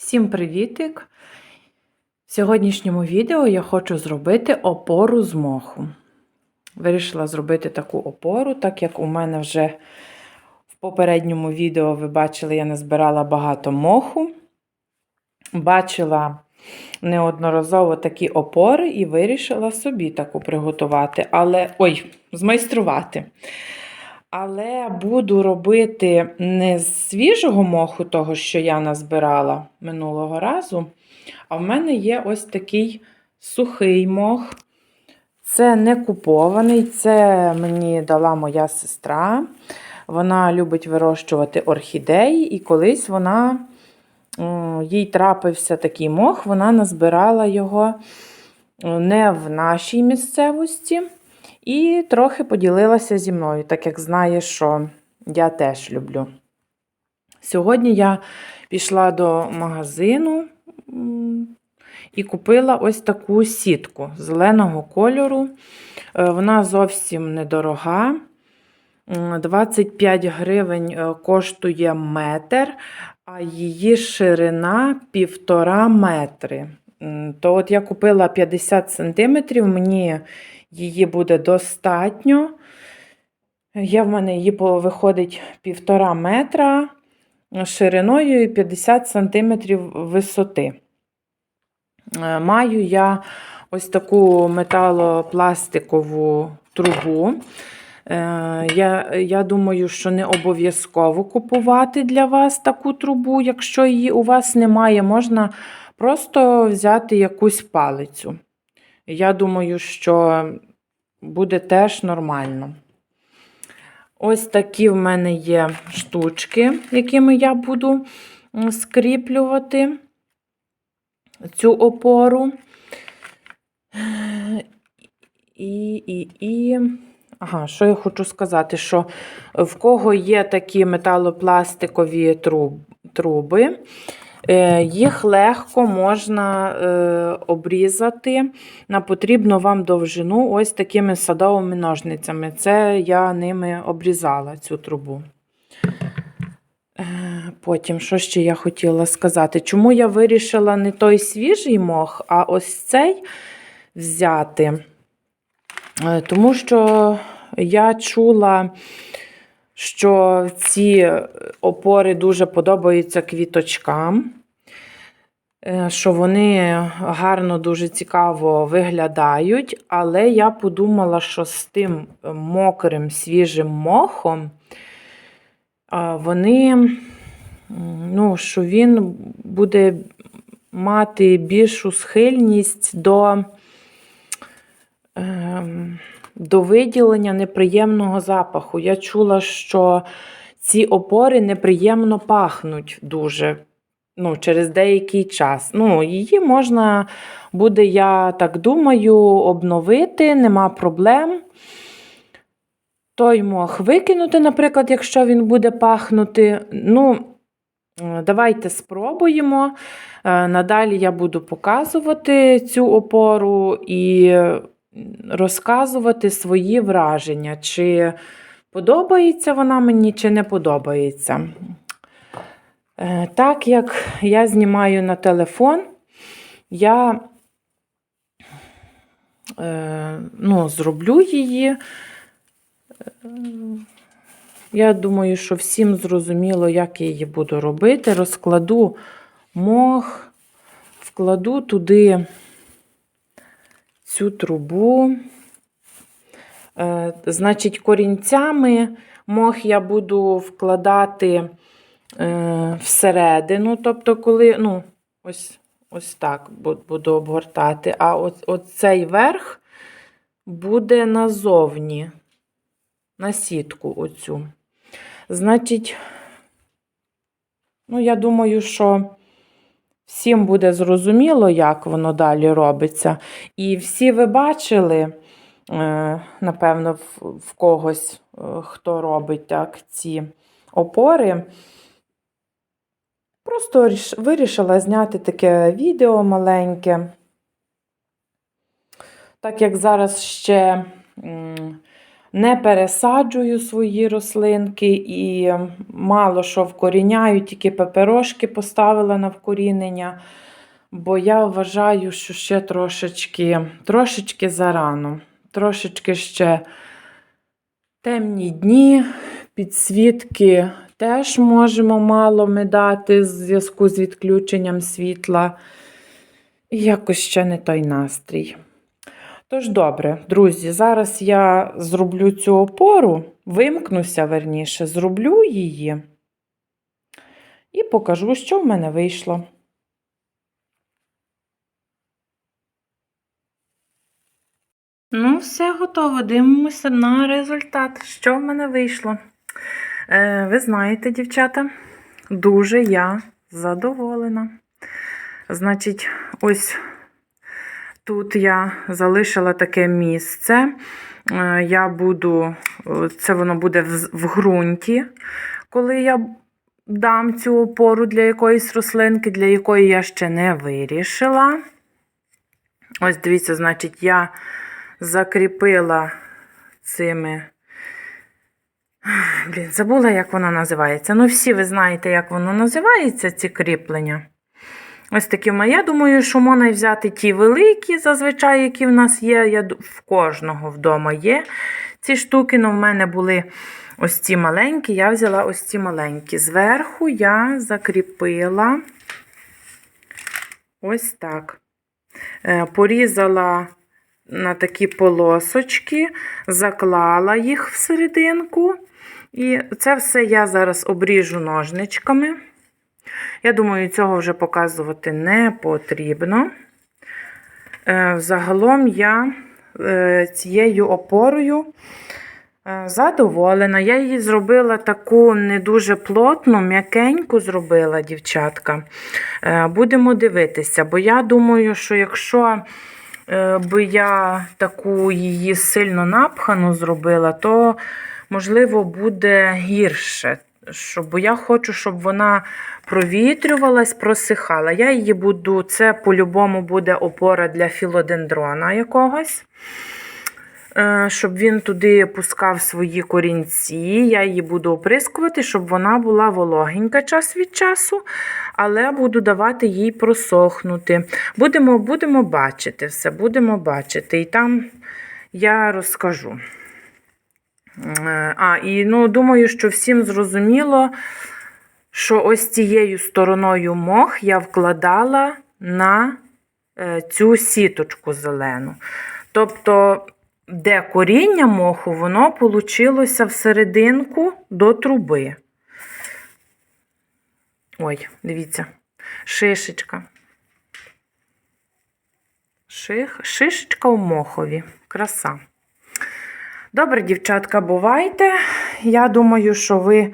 Всім привітик! В сьогоднішньому відео я хочу зробити опору з моху. Вирішила зробити таку опору, так як у мене вже в попередньому відео ви бачили, я назбирала багато моху. Бачила неодноразово такі опори і вирішила собі таку приготувати, але ой, змайструвати. Але буду робити не з свіжого моху, того, що я назбирала минулого разу. А в мене є ось такий сухий мох. Це не купований, це мені дала моя сестра. Вона любить вирощувати орхідеї, і колись вона, їй трапився такий мох, вона назбирала його не в нашій місцевості. І трохи поділилася зі мною, так як знає, що я теж люблю. Сьогодні я пішла до магазину і купила ось таку сітку зеленого кольору. Вона зовсім недорога. 25 гривень коштує метр, а її ширина півтора метри. То от я купила 50 сантиметрів, мені її буде достатньо. Я в мене її виходить півтора метра шириною і 50 сантиметрів висоти. Маю я ось таку металопластикову трубу. Я я думаю, що не обов'язково купувати для вас таку трубу. Якщо її у вас немає, можна просто взяти якусь палицю. Я думаю, що буде теж нормально. Ось такі в мене є штучки, якими я буду скріплювати цю опору. І, і, і, ага, що я хочу сказати, що в кого є такі металопластикові труби, Е, їх легко можна е, обрізати на потрібну вам довжину ось такими садовими ножницями. Це я ними обрізала цю трубу. Е, потім, що ще я хотіла сказати? Чому я вирішила не той свіжий мох, а ось цей взяти? Тому що я чула що ці опори дуже подобаються квіточкам, е, що вони гарно, дуже цікаво виглядають, але я подумала, що з тим мокрим свіжим мохом вони, ну, що він буде мати більшу схильність до. Ем, до виділення неприємного запаху. Я чула, що ці опори неприємно пахнуть дуже ну, через деякий час. Ну, Її можна буде, я так думаю, обновити, нема проблем. Той мох викинути, наприклад, якщо він буде пахнути. Ну, Давайте спробуємо. Е, надалі я буду показувати цю опору і розказувати свої враження, чи подобається вона мені, чи не подобається. Е, так як я знімаю на телефон, я е, ну, зроблю її. Я думаю, що всім зрозуміло, як я її буду робити. Розкладу мох, вкладу туди цю трубу. Е, Значить, корінцями мох я буду вкладати е, всередину, тобто, коли, ну, ось ось так буду обгортати, а от, от цей верх буде назовні, на сітку оцю. Значить, ну, я думаю, що Всім буде зрозуміло, як воно далі робиться. І всі ви бачили, е, напевно, в когось, е, хто робить так ці опори. Просто вирішила зняти таке відео маленьке. Так як зараз ще не пересаджую свої рослинки і мало що вкоріняю, тільки пеперошки поставила на вкорінення. Бо я вважаю, що ще трошечки, трошечки зарано, трошечки ще темні дні, підсвітки теж можемо мало ми дати в зв'язку з відключенням світла. І якось ще не той настрій. Тож добре, друзі, зараз я зроблю цю опору, вимкнуся верніше, зроблю її і покажу, що в мене вийшло. Ну, все готово. Дивимося на результат. Що в мене вийшло? Е, ви знаєте, дівчата, дуже я задоволена. Значить, ось тут я залишила таке місце. Е, я буду, це воно буде в, в ґрунті, коли я дам цю опору для якоїсь рослинки, для якої я ще не вирішила. Ось дивіться, значить, я закріпила цими. Блін, забула, як воно називається. Ну, всі ви знаєте, як воно називається, ці кріплення. Ось такі Я думаю, що можна взяти ті великі, зазвичай, які в нас є. Я, В кожного вдома є ці штуки, але в мене були ось ці маленькі, я взяла ось ці маленькі. Зверху я закріпила ось так. Е, порізала на такі полосочки, заклала їх в серединку. І це все я зараз обріжу ножничками. Я думаю, цього вже показувати не потрібно. Е, загалом я е, цією опорою е, задоволена. Я її зробила таку не дуже плотну, м'якеньку зробила, дівчатка. Будемо дивитися, бо я думаю, що якщо би я таку її сильно напхану зробила, то, можливо, буде гірше. Бо я хочу, щоб вона провітрювалась, просихала. Я її буду, це по-любому буде опора для філодендрона якогось. Е, щоб він туди пускав свої корінці, я її буду оприскувати, щоб вона була вологенька час від часу, але буду давати їй просохнути. Будемо будемо бачити все, будемо бачити. І там я розкажу. А, і ну, думаю, що всім зрозуміло, що ось цією стороною мох я вкладала на е, цю сіточку зелену. Тобто, де коріння моху, воно получилося всерединку до труби. Ой, дивіться, шишечка. Шишечка у мохові. Краса. Добре, дівчатка, бувайте. Я думаю, що ви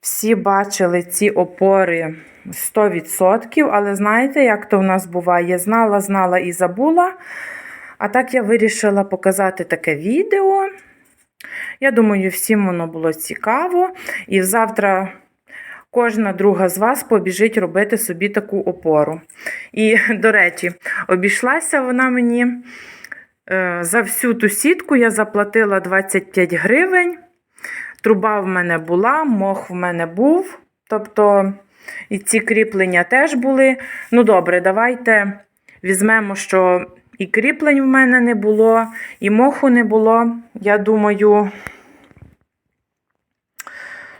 всі бачили ці опори 100%, але знаєте, як то в нас буває? Знала, знала і забула. А так я вирішила показати таке відео. Я думаю, всім воно було цікаво. І завтра кожна друга з вас побіжить робити собі таку опору. І, до речі, обійшлася вона мені. Е, за всю ту сітку я заплатила 25 гривень. Труба в мене була, мох в мене був. Тобто, і ці кріплення теж були. Ну, добре, давайте візьмемо, що і кріплень в мене не було, і моху не було. Я думаю,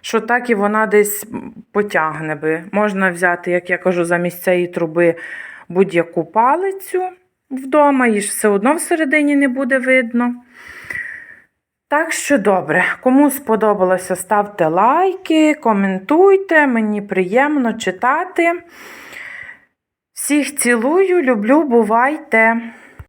що так і вона десь потягне би. Можна взяти, як я кажу, замість цієї труби будь-яку палицю вдома, її ж все одно всередині не буде видно. Так що добре, кому сподобалося, ставте лайки, коментуйте, мені приємно читати. Всіх цілую, люблю, бувайте!